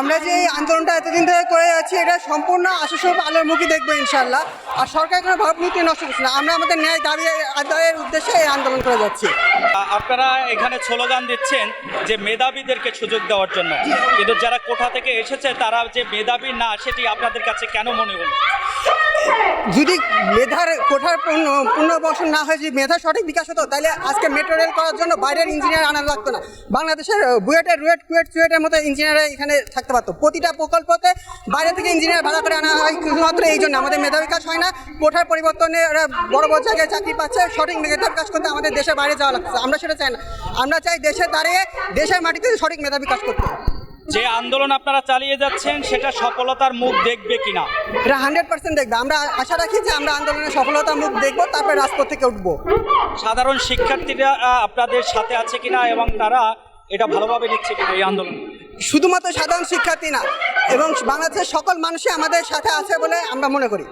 আমরা যে আন্দোলনটা এতদিন ধরে করে যাচ্ছি এটা সম্পূর্ণ আশাস্বরূপ আলোর মুখে দেখব ইনশাল্লাহ আর সরকার কোনো ভাবনীতি নষ্ট করছে না। আমরা আমাদের ন্যায় দাঁড়িয়ে, আদায়ের উদ্দেশ্যে এই আন্দোলন করে যাচ্ছি। আপনারা এখানে স্লোগান দিচ্ছেন যে মেধাবীদেরকে সুযোগ দেওয়ার জন্য। কিন্তু যারা কোঠা থেকে এসেছে, তারা যে মেধাবী না, সেটি আপনাদের কাছে কেন মনে হলো? যদি মেধার কোঠার পূর্ণ না হয়, যদি মেধার সঠিক বিকাশ হতো, তাহলে আজকে মেট্রো রেল করার জন্য বাইরের ইঞ্জিনিয়ার আনা লাগতো না। বাংলাদেশের বুয়েটের, রুয়েট, কুয়েট, চুয়েটের মতো ইঞ্জিনিয়ার এখানে থাকতে পারতো। প্রতিটা প্রকল্পতে বাইরে থেকে ইঞ্জিনিয়ার ভাড়া করে আনা হয়, শুধুমাত্র এই জন্য। আমাদের মেধা বিকাশ হয় না, কোঠার পরিবর্তনে ওরা বড় বড় জায়গায় চাকরি পাচ্ছে, সঠিক মেধা বিকাশ করতে আমাদের দেশের বাইরে যাওয়া লাগছে আমরা সেটা চাই না। আমরা চাই দেশে দাঁড়িয়ে দেশের মাটিতে সঠিক মেধা বিকাশ করতে। যে আন্দোলন আপনারা চালিয়ে যাচ্ছেন সেটা সফলতার মুখ দেখবে কিনা? এটা হান্ড্রেড পার্সেন্ট দেখবে। আমরা আশা রাখি যে আমরা আন্দোলনের সফলতার মুখ দেখব তারপরে রাজপথ থেকে উঠবো। সাধারণ শিক্ষার্থীরা আপনাদের সাথে আছে কিনা এবং তারা এটা ভালোভাবে নিচ্ছে কিনা এই আন্দোলন? শুধুমাত্র সাধারণ শিক্ষার্থী না এবং বাংলাদেশের সকল মানুষই আমাদের সাথে আছে বলে আমরা মনে করি।